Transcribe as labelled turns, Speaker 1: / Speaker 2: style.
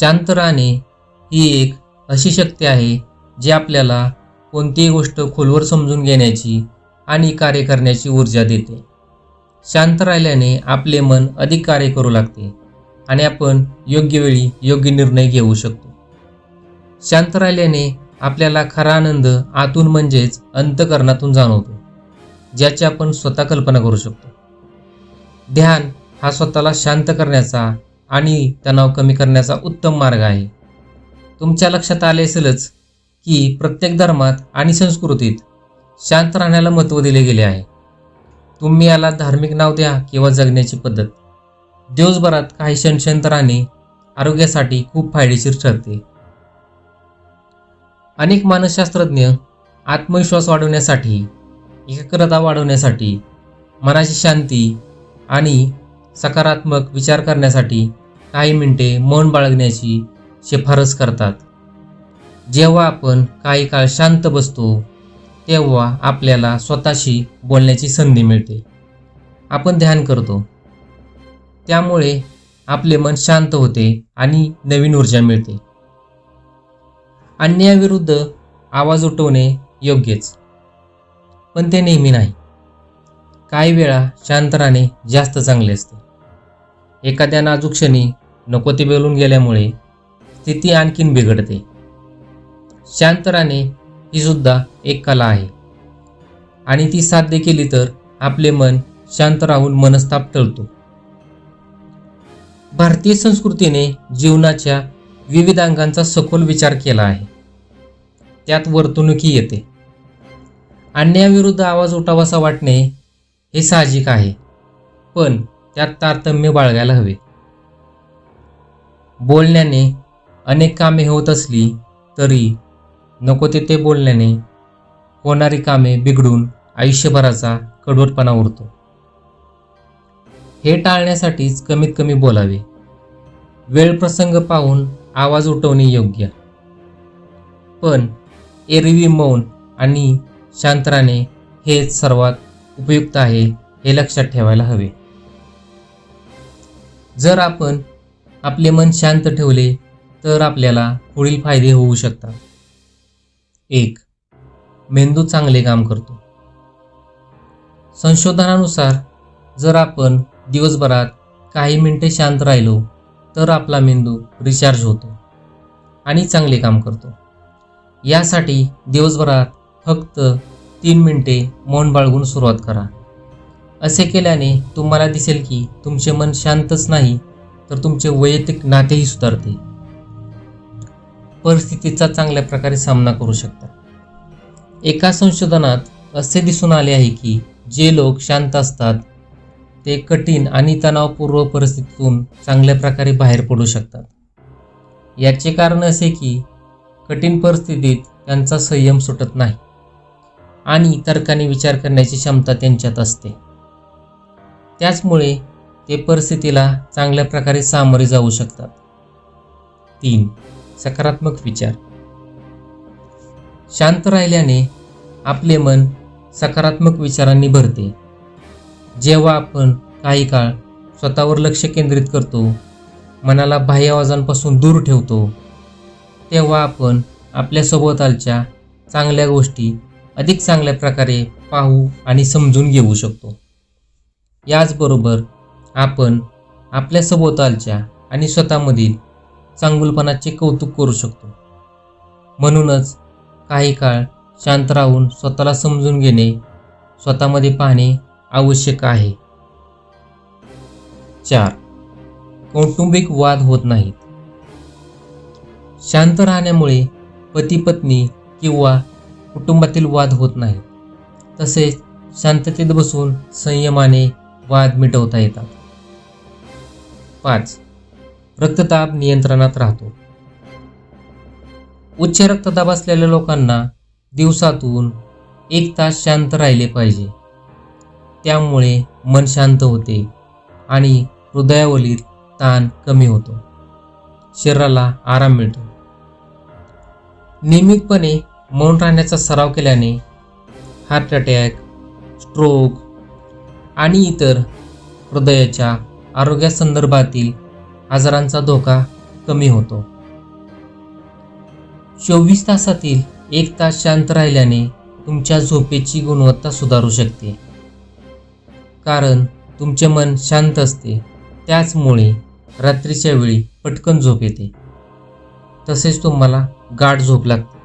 Speaker 1: शांत राहणे ही एक अशी शक्ती आहे जी आपल्याला कोणतीही गोष्ट खोलवर समजून घेण्याची आणि कार्य करण्याची ऊर्जा देते. शांत राहिल्याने आपले मन अधिक कार्य करू लागते आणि आपण योग्य वेळी योग्य निर्णय घेऊ शकतो. शांत राहिल्याने आपल्याला खरा आनंद आतून म्हणजेच अंतकरणातून जाणवतो ज्याची आपण स्वतः कल्पना करू शकतो. ध्यान हा स्वतःला शांत करण्याचा आणि तणाव कमी करण्याचा उत्तम मार्ग आहे. तुमच्या लक्षात आले असेलच की प्रत्येक धर्मात आणि संस्कृतीत शांत राहण्याला महत्त्व दिले गेले आहे. तुम्ही याला धार्मिक नाव द्या किंवा जगण्याची पद्धत. दिवसभरात काही क्षण शांत राहणे आरोग्यासाठी खूप फायदेशीर ठरते. अनेक मानसशास्त्रज्ञ आत्मविश्वास वाढवण्यासाठी एकाग्रता वाढवण्यासाठी मनाची शांती आणि सकारात्मक विचार करण्यासाठी काही मिनिटे मौन बाळगण्याची शिफारस करतात. जेव्हा आपण काही काळ शांत बसतो तेव्हा आपल्याला स्वतःशी बोलण्याची संधी मिळते. आपण ध्यान करतो. त्यामुळे आपले मन शांत होते आणि नवीन ऊर्जा मिळते. अन्यायाविरुद्ध आवाज उठवणे योग्यच पण ते नेहमी नाही. काही वेळा शांत राहणे जास्त चांगले असते. एखाद्या नाजूक क्षणी नको ते बोलून गेल्यामुळे स्थिती आणखीन बिघडते. शांत राहणे ही सुद्धा एक कला आहे. आणि ती साध्य केली तर आपले मन शांत राहून मनस्ताप टळतो. भारतीय संस्कृतीने जीवनाच्या विविध अंगांचा सखोल विचार केला आहे. त्यात वर्तणुकी येते. अन्यायाविरुद्ध आवाज उठावासा वाटणे हे साहजिक आहे. पण त्यात तारतम्य बाळगायला हवे. बोलण्याने अनेक कामे होत असली तरी नको तेथे बोलण्याने होणारी कामे बिघडून आयुष्यभराचा कडवटपणा उरतो. हे टाळण्यासाठीच कमीत कमी बोलावे. वेळ प्रसंग पाहून आवाज उठवणे योग्य. पण एरवी मौन आणि शांतराने हेच सर्वात उपयुक्त आहे हे लक्षात ठेवायला हवे. जर आपण आपले मन शांत ठेवले तर आपल्याला पुढील फायदे होऊ शकतात. एक मेंदू चांगले काम करतो. संशोधनानुसार जर आपण दिवसभरात काही मिनटे शांत राहिलो तर आपला मेंदू रिचार्ज होतो आणि चांगले काम करतो. यासाठी दिवसभरात फक्त तीन मिनटे मौन बाळगून सुरुवात करा. असे केल्याने तुम्हाला दिसेल की तुमचे मन शांतच नाही तर तुमचे वैयक्तिक नातेही सुधारते परिस्थितीचा चांगल्या प्रकारे सामना करू शकता एका संशोधनात असे दिसून आले आहे की जे लोक शांत असतात ते कठीण आणि तणावपूर्व परिस्थितीतून चांगल्या प्रकारे बाहेर पडू शकतात. याचे कारण असे की कठीण परिस्थितीत त्यांचा संयम सुटत नाही आणि तर्काने विचार करण्याची क्षमता त्यांच्यात असते. त्याचमुळे ते परिस्थितीला चांगल्या प्रकारे सामोरे जाऊ शकतात. तीन सकारात्मक विचार. शांत राहिल्याने आपले मन सकारात्मक विचारांनी भरते. जेव्हा आपण काही काळ स्वतःवर लक्ष केंद्रित करतो मनाला बाह्य आवाजांपासून दूर ठेवतो तेव्हा आपण आपल्या सभोवतालच्या चांगल्या गोष्टी अधिक चांगल्या प्रकारे पाहू आणि समजून घेऊ शकतो. याचबरोबर आपण आपल्या सभोवतालच्या आणि स्वतःमधील चांगुलपणाचे कौतुक करू शकतो. म्हणूनच काही काळ शांत राहून स्वतःला समजून घेणे स्वतःमध्ये पाहणे आवश्यक आहे. चार. कौटुंबिक वाद होत नाहीत. शांत राहण्यामुळे पती पत्नी किंवा कुटुंबातील वाद होत नाहीत. तसेच शांततेत बसून संयमाने वाद मिटवता येतात. पाच. रक्तदाब नियंत्रणात राहतो. उच्च रक्तदाब असलेल्या लोकांना दिवसातून एक तास शांत राहिले पाहिजे. त्यामुळे मन शांत होते आणि हृदयावरील ताण कमी होतो. शरीराला आराम मिळतो. नियमितपणे मौन राहण्याचा सराव केल्याने हार्ट अटॅक स्ट्रोक आणि इतर हृदयाच्या आरोग्यासंदर्भातील आजारांचा धोका कमी होतो. चोवीस तासातील एक तास शांत राहिल्याने तुमच्या झोपेची गुणवत्ता सुधारू शकते. कारण तुमचे मन शांत असते त्याचमुळे रात्रीच्या वेळी पटकन झोप येते. तसेच तुम्हाला गाढ झोप लागते.